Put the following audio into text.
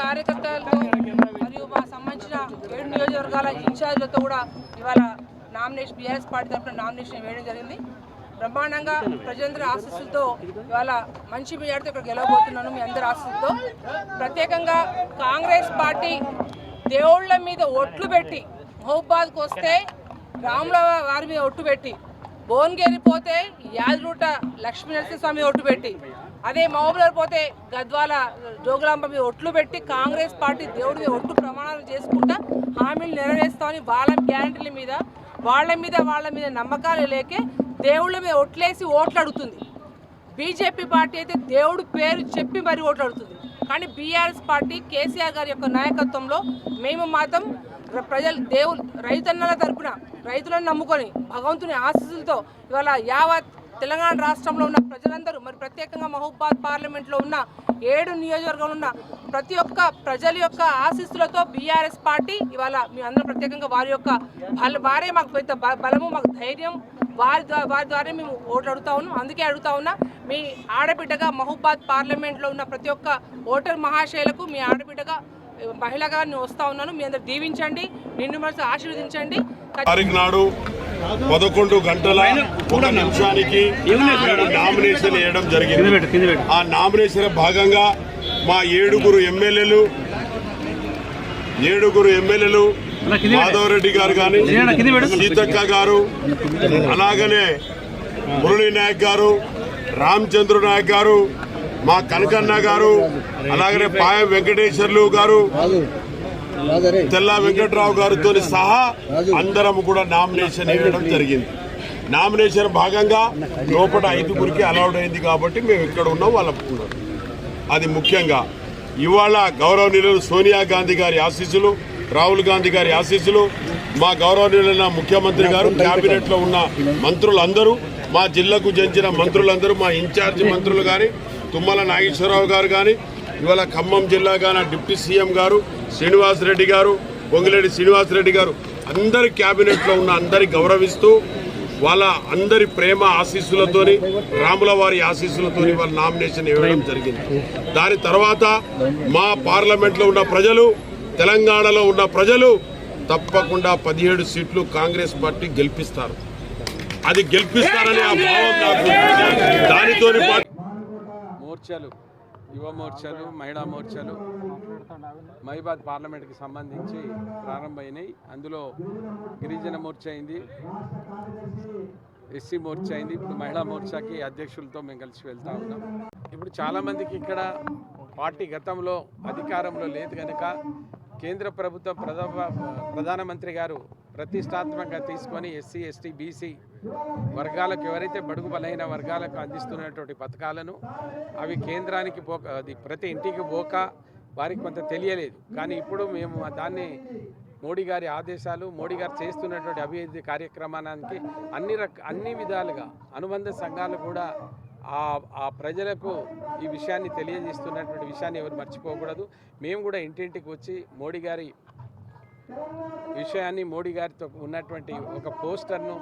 కార్యకర్తలతో మరియు మా సంబంధించిన ఏడు నియోజకవర్గాల ఇన్ఛార్జ్లతో కూడా ఇవాళ నామినేషన్ బీఆర్ఎస్ పార్టీ తరఫున నామినేషన్ వేయడం జరిగింది. బ్రహ్మాండంగా ప్రజలందరి ఆశీస్సులతో ఇవాళ మంచి మెజార్టీతో ఇక్కడ గెలవబోతున్నాను మీ అందరి ఆశీస్సులతో. ప్రత్యేకంగా కాంగ్రెస్ పార్టీ దేవుళ్ళ మీద ఒట్లు పెట్టి మహబూబాద్కి వస్తే రాముల వారి మీద ఒట్టు పెట్టి భువనగిరి పోతే యాదరూట లక్ష్మీ నరసింహస్వామి ఒట్టు పెట్టి అదే మహబూబ్నగర్ పోతే గద్వాల జోగులాంబ మీద ఒట్లు పెట్టి కాంగ్రెస్ పార్టీ దేవుడి మీద ఒట్టు ప్రమాణాలు చేసుకుంటా హామీలు నెరవేరుస్తామని వాళ్ళ గ్యారంటీల మీద వాళ్ళ మీద వాళ్ళ మీద నమ్మకాలు లేకే దేవుళ్ళ మీద ఒట్లేసి ఓట్లు అడుగుతుంది. బీజేపీ పార్టీ అయితే దేవుడు పేరు చెప్పి మరి ఓట్లు అడుగుతుంది. కానీ బీఆర్ఎస్ పార్టీ కేసీఆర్ గారి యొక్క నాయకత్వంలో మేము మాత్రం ప్రజలు దేవుడు రైతన్నల తరపున రైతులను నమ్ముకొని భగవంతుని ఆశీస్సులతో ఇవాళ యావత్ తెలంగాణ రాష్ట్రంలో ఉన్న ప్రజలందరూ మరి ప్రత్యేకంగా మహబూబాద్ పార్లమెంట్లో ఉన్న ఏడు నియోజకవర్గంలో ఉన్న ప్రతి ఒక్క ప్రజల యొక్క ఆశీస్సులతో బీఆర్ఎస్ పార్టీ ఇవాళ మీ అందరూ ప్రత్యేకంగా వారి యొక్క బల వారే మాకు పెద్ద బ- బలము మాకు ధైర్యం వారి ద్వారా వారి ద్వారా మేము ఓట్లు అడుగుతా ఉన్నాం. అందుకే అడుగుతా ఉన్నా మీ ఆడబిడ్డగా మహబూబాద్ పార్లమెంట్లో ఉన్న ప్రతి ఒక్క ఓటర్ మహాశయులకు మీ ఆడబిడ్డగా మహిళగా నేను వస్తా ఉన్నాను. మీ అందరు దీవించండి నిన్ను మనసు ఆశీర్వదించండి. నాడు పదకొండు గంటల ఒక నిమిషానికి నామినేషన్ వేయడం జరిగింది. ఆ నామినేషన్ భాగంగా మా ఏడుగురు ఎమ్మెల్యేలు ఏడుగురు ఎమ్మెల్యేలు మాధవరెడ్డి గారు కానీ సీతక్క గారు అలాగనే మురళీ నాయక్ గారు రామచంద్ర నాయక్ గారు మా కనకన్న గారు అలాగనే పాయం వెంకటేశ్వర్లు గారు తెల్లా వెంకట్రావు గారితో సహా అందరం కూడా నామినేషన్ వేయడం జరిగింది. నామినేషన్ భాగంగా లోపల ఐదుగురికి అలౌడ్ అయింది కాబట్టి మేము ఇక్కడ ఉన్నాం వాళ్ళు అది ముఖ్యంగా ఇవాళ గౌరవనీయులు సోనియా గాంధీ గారి ఆశీస్సులు రాహుల్ గాంధీ గారి ఆశీస్సులు మా గౌరవనీయులైన ముఖ్యమంత్రి గారు కేబినెట్లో ఉన్న మంత్రులందరూ మా జిల్లాకు చెందిన మంత్రులందరూ మా ఇన్ఛార్జి మంత్రులు కానీ తుమ్మల నాగేశ్వరరావు గారు కానీ ఇవాళ ఖమ్మం జిల్లా గాన డిప్యూటీ సీఎం గారు శ్రీనివాస్ రెడ్డి గారు పొంగిరెడ్డి శ్రీనివాస్ రెడ్డి గారు అందరి క్యాబినెట్లో ఉన్న అందరి గౌరవిస్తూ వాళ్ళ అందరి ప్రేమ ఆశీస్సులతోని రాముల వారి ఆశీస్సులతోని వాళ్ళ నామినేషన్ ఇవ్వడం జరిగింది. దాని తర్వాత మా పార్లమెంట్లో ఉన్న ప్రజలు తెలంగాణలో ఉన్న ప్రజలు తప్పకుండా పదిహేడు సీట్లు కాంగ్రెస్ పార్టీ గెలిపిస్తారు. అది గెలిపిస్తారనే ఆ భావం నాకు దానితోని మోర్చాలు యువ మోర్చాలు మహిళా మోర్చాలు మహిబాద్ పార్లమెంట్కి సంబంధించి ప్రారంభమైనాయి. అందులో గిరిజన మోర్చా అయింది ఎస్సీ మోర్చా అయింది. ఇప్పుడు మహిళా మోర్చాకి అధ్యక్షులతో మేము కలిసి వెళ్తా ఉన్నాం. ఇప్పుడు చాలామందికి ఇక్కడ పార్టీ గతంలో అధికారంలో లేదు కనుక కేంద్ర ప్రభుత్వ ప్రధా ప్రధానమంత్రి గారు ప్రతిష్టాత్మకంగా తీసుకొని ఎస్సీ ఎస్టీ బీసీ వర్గాలకు ఎవరైతే బడుగు బలైన వర్గాలకు అందిస్తున్నటువంటి పథకాలను అవి కేంద్రానికి పోక అది ప్రతి ఇంటికి పోక వారికి కొంత తెలియలేదు. కానీ ఇప్పుడు మేము దాన్ని మోడీ గారి ఆదేశాలు మోడీ గారు చేస్తున్నటువంటి అభివృద్ధి కార్యక్రమానికి అన్ని రక అన్ని విధాలుగా అనుబంధ సంఘాలు కూడా ఆ ఆ ప్రజలకు ఈ విషయాన్ని తెలియజేస్తున్నటువంటి విషయాన్ని ఎవరు మర్చిపోకూడదు. మేము కూడా ఇంటింటికి వచ్చి మోడీ గారి విషయాన్ని మోడీ గారితో ఉన్నటువంటి ఒక పోస్టర్ను